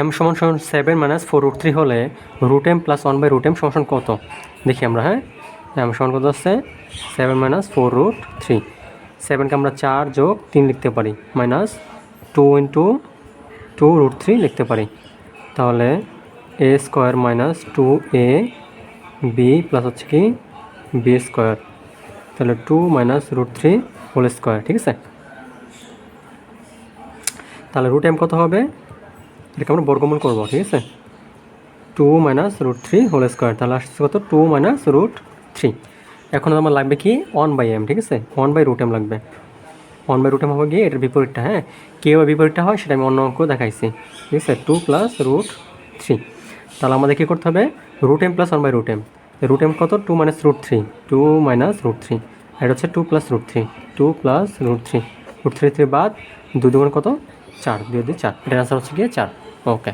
M সমান সমান seven minus four root three হলে root M plus one by root M সমান কত? দেখি আমরা হ্যাঁ? এম সমান কত হচ্ছে seven minus four root three সেভেনকে আমরা চার যোগ তিন লিখতে পারি minus two into two root three লিখতে পারি। তাহলে A square minus two A B plus হচ্ছে কি? বি স্কোয়ার তাহলে two minus root three whole square ঠিক আছে? তাহলে রুট এম কত হবে? এটাকে আমরা বর্গমূল করব, ঠিক আছে? Two minus root three whole square, তাহলে আসছে কত? Two minus root three. এখন আমার লাগবে কি? ওয়ান বাই এম, ঠিক আছে? ওয়ান বাই রুট এম লাগবে। ওয়ান বাই রুট এম হবে গিয়ে এটার বিপরীতটা হ্যাঁ? কীভাবে বিপরীতটা হয় সেটা আমি অন্য অঙ্ক দেখাইছি, ঠিক আছে? Two plus root three. তাহলে আমাদের কী করতে হবে? Root M plus one by root M. Root M কত? Two minus root three. Two minus root three. এটা হচ্ছে two plus root three. Two plus root three. Root three three বাদ দুগুণ কত? চার দিয়ে দুই চার। এটার আনসার হচ্ছে গিয়ে চার। ওকে